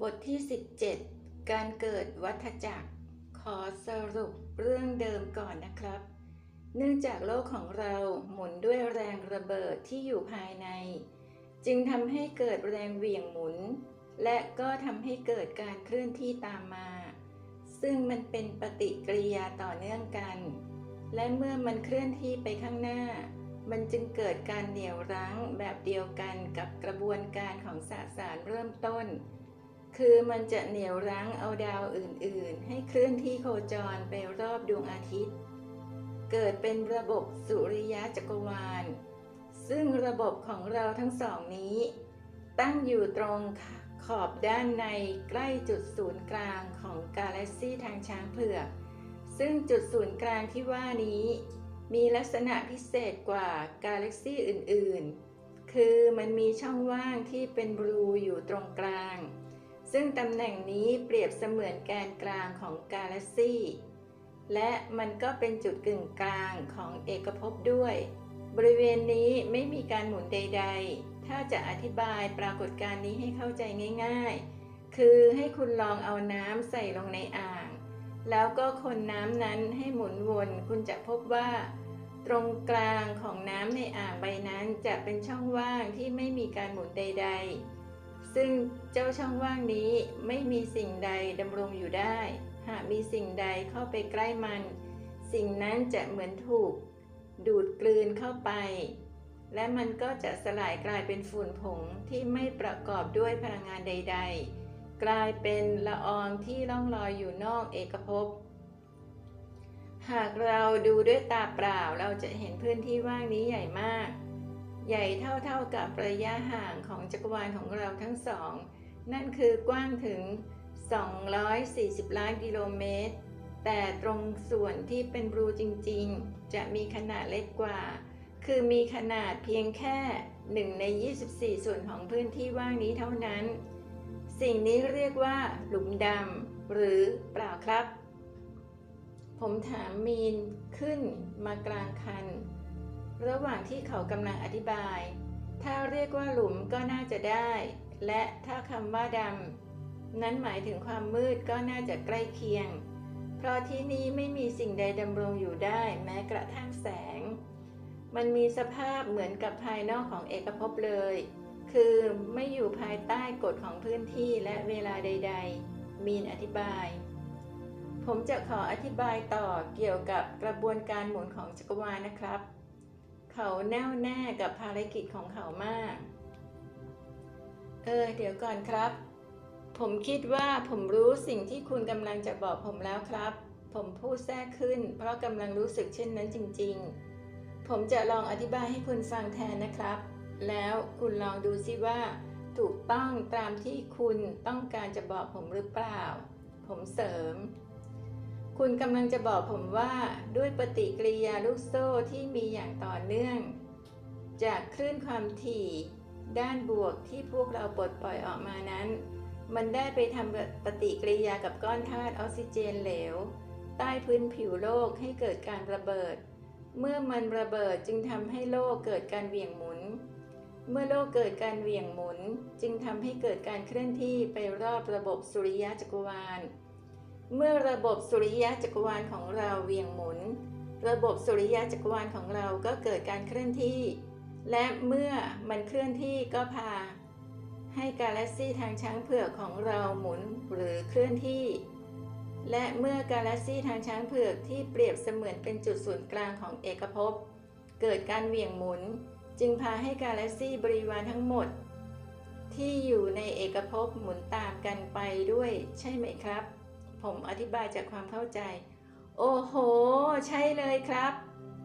บทที่ 17 การเกิดวัฏจักร ขอสรุปเรื่องเดิมก่อนนะครับ เนื่องจากโลกของเราหมุนด้วยแรงระเบิดที่อยู่ภายใน จึงทำให้เกิดแรงเหวี่ยงหมุน และก็ทำให้เกิดการเคลื่อนที่ตามมา ซึ่งมันเป็นปฏิกิริยาต่อเนื่องกัน และเมื่อมันเคลื่อนที่ไปข้างหน้า มันจึงเกิดการเหนี่ยวรั้งแบบเดียวกันกับกระบวนการของสสารเริ่มต้น คือมันจะเหนี่ยวรั้งเอาดาวอื่นๆ ให้เคลื่อนที่โคจรไปรอบดวงอาทิตย์ เกิดเป็นระบบสุริยะจักรวาล ซึ่งระบบของเราทั้งสองนี้ ตั้งอยู่ตรงขอบด้านในใกล้จุดศูนย์กลางของกาแล็กซีทางช้างเผือก ซึ่งจุดศูนย์กลางที่ว่านี้ มีลักษณะพิเศษกว่ากาแล็กซีอื่นๆ คือมันมีช่องว่างที่เป็นบลูอยู่ตรงกลาง ซึ่งตำแหน่งนี้เปรียบเสมือนแกนกลางของกาแล็กซีและมันก็เป็นจุดกึ่งกลางของเอกภพด้วย บริเวณนี้ไม่มีการหมุนใด ๆ ถ้าจะอธิบายปรากฏการณ์นี้ให้เข้าใจง่าย ๆ คือให้คุณลองเอาน้ำใส่ลงในอ่าง แล้วก็คนน้ำนั้นให้หมุนวน คุณจะพบว่า ตรงกลางของน้ำในอ่างใบนั้นจะเป็นช่องว่างที่ไม่มีการหมุนใด ๆ ซึ่งเจ้าช่องว่างนี้ไม่มีสิ่งใดดำรงอยู่ได้ หากมีสิ่งใดเข้าไปใกล้มัน สิ่งนั้นจะเหมือนถูก ดูดกลืนเข้าไป และมันก็จะสลายกลายเป็นฝุ่นผงที่ไม่ประกอบด้วยพลังงานใด ๆ กลายเป็นละอองที่ล่องลอยอยู่นอกเอกภพหากเราดูด้วยตาเปล่าเราจะเห็นพื้นที่ว่างนี้ใหญ่มาก ใหญ่เท่าๆกับระยะห่างของจักรวาลของเราทั้งสอง นั่นคือกว้างถึง 240 ล้านกิโลเมตร แต่ตรงส่วนที่เป็นบลูจริงๆ จะมีขนาดเล็กกว่า คือมีขนาดเพียงแค่ 1 ใน 24 ส่วนของพื้นที่ว่างนี้เท่านั้น สิ่งนี้เรียกว่า หลุมดำหรือเปล่าครับ ผมถามมีนขึ้นมากลางคัน ระหว่างที่เขากำลังอธิบาย ถ้าเรียกว่าหลุมก็น่าจะได้ และถ้าคำว่าดำนั้นหมายถึงความมืดก็น่าจะใกล้เคียง เพราะที่นี้ไม่มีสิ่งใดดำรงอยู่ได้แม้กระทั่งแสง มันมีสภาพเหมือนกับภายนอกของเอกภพเลย คือไม่อยู่ภายใต้กฎของพื้นที่และเวลาใด ๆ มีนอธิบายผมจะขออธิบายต่อเกี่ยวกับกระบวนการหมุนของจักรวาลนะครับ เขาแน่วแน่กับภารกิจของเขามาก เออ เดี๋ยวก่อนครับ ผมคิดว่าผมรู้สิ่งที่คุณกำลังจะบอกผมแล้วครับ ผมพูดแทรกขึ้น เพราะกำลังรู้สึกเช่นนั้นจริง ๆ ผมจะลองอธิบายให้คุณฟังแทนนะครับ แล้วคุณลองดูซิว่า ถูกต้องตามที่คุณต้องการจะบอกผมหรือเปล่า ผมเสริม คุณกำลังจะบอกผมว่าด้วยปฏิกิริยาลูกโซ่ที่มีอย่างต่อเนื่อง จากคลื่นความถี่ ด้านบวกที่พวกเราปลดปล่อยออกมานั้น มันได้ไปทำปฏิกิริยากับก้อนธาตุออกซิเจนเหลว ใต้พื้นผิวโลกให้เกิดการระเบิด เมื่อมันระเบิดจึงทำให้โลกเกิดการเหวี่ยงหมุน เมื่อโลกเกิดการเหวี่ยงหมุน จึงทำให้เกิดการเคลื่อนที่ไปรอบระบบสุริยะจักรวาล เมื่อระบบสุริยะจักรวาลของเราเวียงหมุน ระบบสุริยะจักรวาลของเราก็เกิดการเคลื่อนที่ และเมื่อมันเคลื่อนที่ก็พา ให้กาแล็กซีทางช้างเผือกของเราหมุนหรือเคลื่อนที่ และเมื่อกาแล็กซีทางช้างเผือกที่เปรียบเสมือนเป็นจุดศูนย์กลางของเอกภพ เกิดการเวียงหมุน จึงพาให้กาแล็กซีบริวารทั้งหมด ที่อยู่ในเอกภพหมุนตามกันไปด้วยใช่ไหมครับ ผมอธิบายจากความเข้าใจ โอ้โห ใช่เลยครับ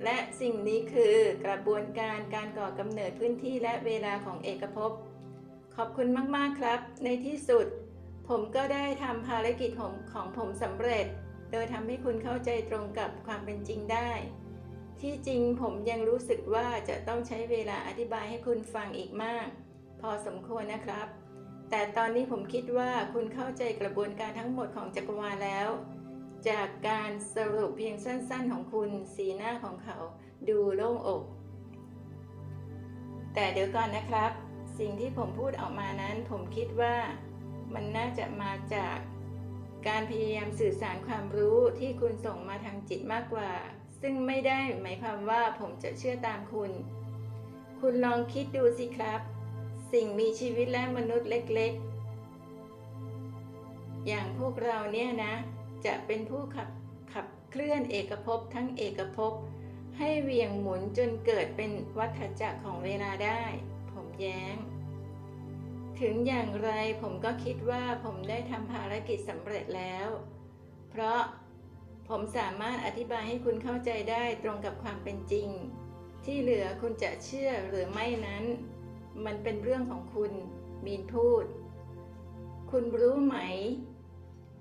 และสิ่งนี้คือกระบวนการการก่อกำเนิดพื้นที่และเวลาของเอกภพ ขอบคุณมากๆครับ ในที่สุด ผมก็ได้ทำภารกิจของของผมสำเร็จ โดยทำให้คุณเข้าใจตรงกับความเป็นจริงได้ ที่จริงผมยังรู้สึกว่าจะต้องใช้เวลาอธิบายให้คุณฟังอีกมาก พอสมควรนะครับ แต่ตอนนี้ผมคิดว่าคุณเข้าใจกระบวนการทั้งหมดของจักรวาลแล้ว จากการสรุปเพียงสั้นๆของคุณสีหน้าของเขาดูโล่งอก แต่เดี๋ยวก่อนนะครับ สิ่งที่ผมพูดออกมานั้น ผมคิดว่ามันน่าจะมาจากการพยายามสื่อสารความรู้ที่คุณส่งมาทางจิตมากกว่า ซึ่งไม่ได้หมายความว่าผมจะเชื่อตามคุณ คุณลองคิดดูสิครับ สิ่งมีชีวิตและมนุษย์เล็กๆ อย่างพวกเราเนี่ยนะ จะเป็นผู้ขับขับเคลื่อนเอกภพทั้งเอกภพให้เวียงหมุนจนเกิดเป็นวัฏจักรของเวลาได้ ผมแย้ง ถึงอย่างไรผมก็คิดว่าผมได้ทำภารกิจสำเร็จแล้ว เพราะผมสามารถอธิบายให้คุณเข้าใจได้ตรงกับความเป็นจริง ที่เหลือคุณจะเชื่อหรือไม่นั้น มันเป็นเรื่องของคุณ มีนพูด คุณรู้ไหม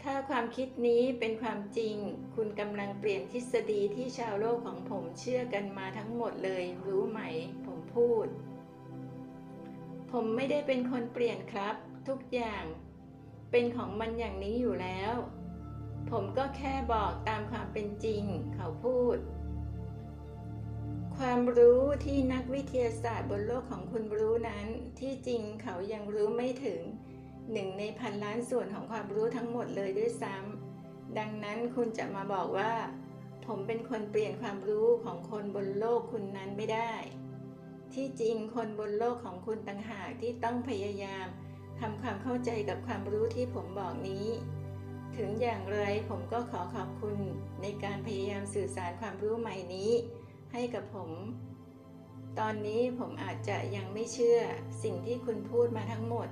ถ้าความคิดนี้เป็นความจริง คุณกำลังเปลี่ยนทฤษฎีที่ชาวโลกของผมเชื่อกันมาทั้งหมดเลย รู้ไหม ผมพูด ผมไม่ได้เป็นคนเปลี่ยนครับ ทุกอย่าง เป็นของมันอย่างนี้อยู่แล้ว ผมก็แค่บอกตามความเป็นจริง เขาพูด ความรู้ที่นักวิทยาศาสตร์บนโลกของคุณรู้นั้น ที่จริงเขายังรู้ไม่ถึงหนึ่งในพันล้านส่วนของความรู้ทั้งหมดเลยด้วยซ้ำดังนั้นคุณจะมาบอกว่า ผมเป็นคนเปลี่ยนความรู้ของคนบนโลกคุณนั้นไม่ได้ ที่จริงคนบนโลกของคุณต่างหากที่ต้องพยายามทำความเข้าใจกับความรู้ที่ผมบอกนี้ ถึงอย่างไรผมก็ขอขอบคุณในการพยายามสื่อสารความรู้ใหม่นี้ ให้กับผม ตอนนี้ผมอาจจะยังไม่เชื่อสิ่งที่คุณพูดมาทั้งหมด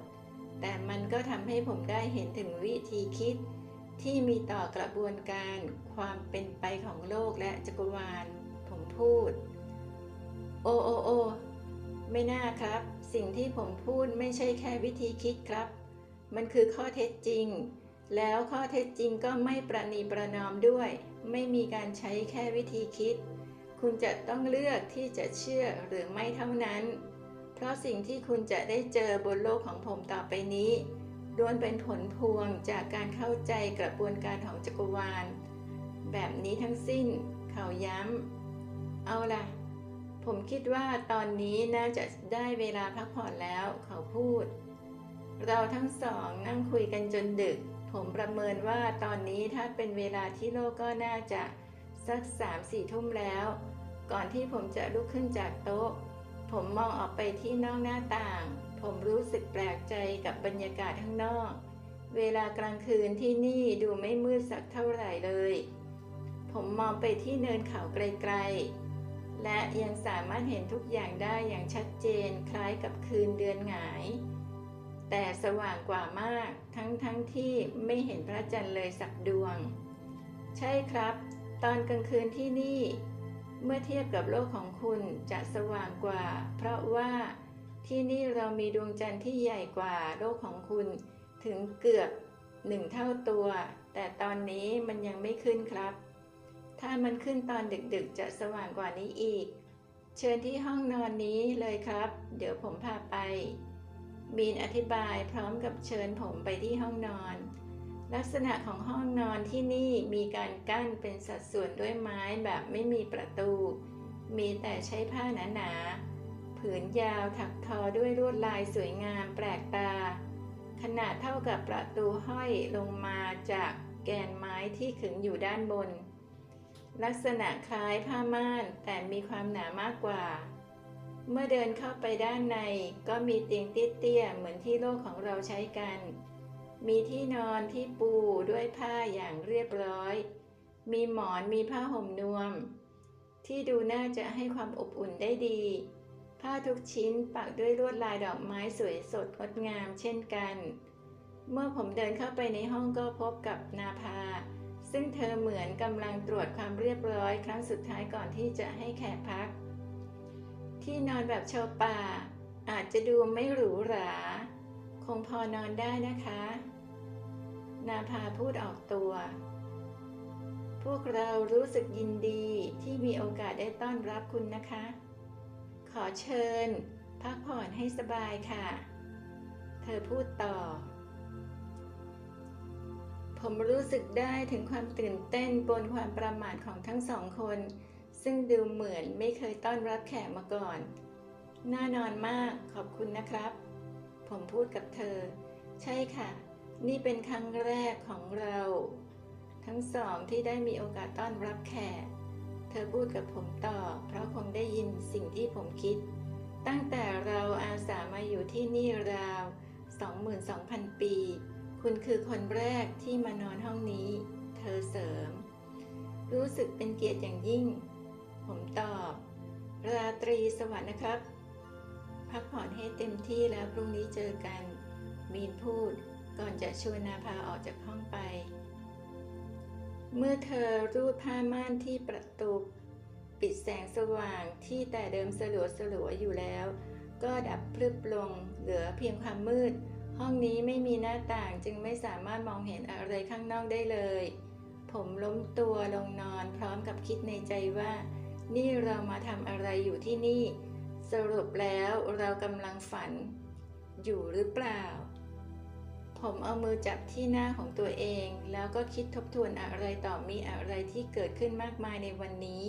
แต่มันก็ทำให้ผมได้เห็นถึงวิธีคิด ที่มีต่อกระบวนการความเป็นไปของโลกและจักรวาล ผมพูด โอโอโอไม่น่าครับ สิ่งที่ผมพูดไม่ใช่แค่วิธีคิดครับ มันคือข้อเท็จจริง แล้วข้อเท็จจริงก็ไม่ประนีประนอมด้วย ไม่มีการใช้แค่วิธีคิด คุณจะต้องเลือกที่จะเชื่อหรือไม่เท่านั้น เพราะสิ่งที่คุณจะได้เจอบนโลกของผมต่อไปนี้ล้วนเป็นผลพวงจากการเข้าใจกระบวนการของจักรวาล แบบนี้ทั้งสิ้น เขาย้ำ เอาล่ะ ผมคิดว่าตอนนี้น่าจะได้เวลาพักผ่อนแล้ว เขาพูด เราทั้งสองนั่งคุยกันจนดึก ผมประเมินว่าตอนนี้ถ้าเป็นเวลาที่โลกก็น่าจะ สักสามสี่ทุ่มแล้ว ก่อนที่ผมจะลุกขึ้นจากโต๊ะ ผมมองออกไปที่นอกหน้าต่าง ผมรู้สึกแปลกใจกับบรรยากาศข้างนอก เวลากลางคืนที่นี่ดูไม่มืดสักเท่าไหร่เลย ผมมองไปที่เนินเขาไกลๆ และยังสามารถเห็นทุกอย่างได้อย่างชัดเจนคล้ายกับคืนเดือนหงาย แต่สว่างกว่ามากทั้งๆทที่ไม่เห็นพระจันทร์เลยสักดวงใช่ครับ ตอนกลางคืนที่นี่ เมื่อเทียบกับโลกของคุณจะสว่างกว่า เพราะว่าที่นี่เรามีดวงจันทร์ที่ใหญ่กว่าโลกของคุณถึงเกือบหนึ่งเท่าตัว แต่ตอนนี้มันยังไม่ขึ้นครับ ถ้ามันขึ้นตอนดึกๆ จะสว่างกว่านี้อีก เชิญที่ห้องนอนนี้เลยครับ เดี๋ยวผมพาไป มีนอธิบายพร้อมกับเชิญผมไปที่ห้องนอน ลักษณะของห้องนอนที่นี่มีการกั้นเป็นสัดส่วนด้วยไม้แบบไม่มีประตู มีแต่ใช้ผ้าหนาๆ ผืนยาวถักทอด้วยลวดลายสวยงามแปลกตา ขนาดเท่ากับประตูห้อยลงมาจากแกนไม้ที่ขึงอยู่ด้านบน ลักษณะคล้ายผ้าม่านแต่มีความหนามากกว่า เมื่อเดินเข้าไปด้านในก็มีเตียงเตี้ยๆเหมือนที่โลกของเราใช้กัน มีที่นอนที่ปูด้วยผ้าอย่างเรียบร้อย มีหมอนมีผ้าห่มนวม ที่ดูน่าจะให้ความอบอุ่นได้ดี ผ้าทุกชิ้นปักด้วยลวดลายดอกไม้สวยสดงดงามเช่นกัน เมื่อผมเดินเข้าไปในห้องก็พบกับนาภา ซึ่งเธอเหมือนกำลังตรวจความเรียบร้อยครั้งสุดท้ายก่อนที่จะให้แขกพัก ที่นอนแบบชาวป่า อาจจะดูไม่หรูหรา คงพอนอนได้นะคะ นาภาพูดออกตัว พวกเรารู้สึกยินดีที่มีโอกาสได้ต้อนรับคุณนะคะ ขอเชิญ พักผ่อนให้สบายค่ะ เธอพูดต่อ ผมรู้สึกได้ถึงความตื่นเต้นบนความประมาทของทั้งสองคน ซึ่งดูเหมือนไม่เคยต้อนรับแขกมาก่อน น่านอนมากขอบคุณนะครับ ผมพูดกับเธอ ใช่ค่ะ นี่เป็นครั้งแรกของเรา ทั้งสองที่ได้มีโอกาสต้อนรับแขก เธอพูดกับผมต่อ เพราะคงได้ยินสิ่งที่ผมคิด ตั้งแต่เราอาสามาอยู่ที่นี่ราว 22,000 ปี คุณคือคนแรกที่มานอนห้องนี้ เธอเสริม รู้สึกเป็นเกียรติอย่างยิ่ง ผมตอบ ราตรีสวัสดิ์นะครับ พักผ่อนให้เต็มที่แล้วพรุ่งนี้เจอกัน มีนพูด ก่อนจะชวนนาภาออกจากห้องไป เมื่อเธอรูดผ้าม่านที่ประตูปิดแสงสว่างที่แต่เดิมสลัวสลัวๆอยู่แล้ว ก็ดับพรึบลงเหลือเพียงความมืด ห้องนี้ไม่มีหน้าต่างจึงไม่สามารถมองเห็นอะไรข้างนอกได้เลย ผมล้มตัวลงนอนพร้อมกับคิดในใจว่า นี่เรามาทำอะไรอยู่ที่นี่ สรุปแล้วเรากำลังฝันอยู่หรือเปล่า ผมเอามือจับที่หน้าของตัวเอง แล้วก็คิดทบทวนอะไรต่อมีอะไรที่เกิดขึ้นมากมายในวันนี้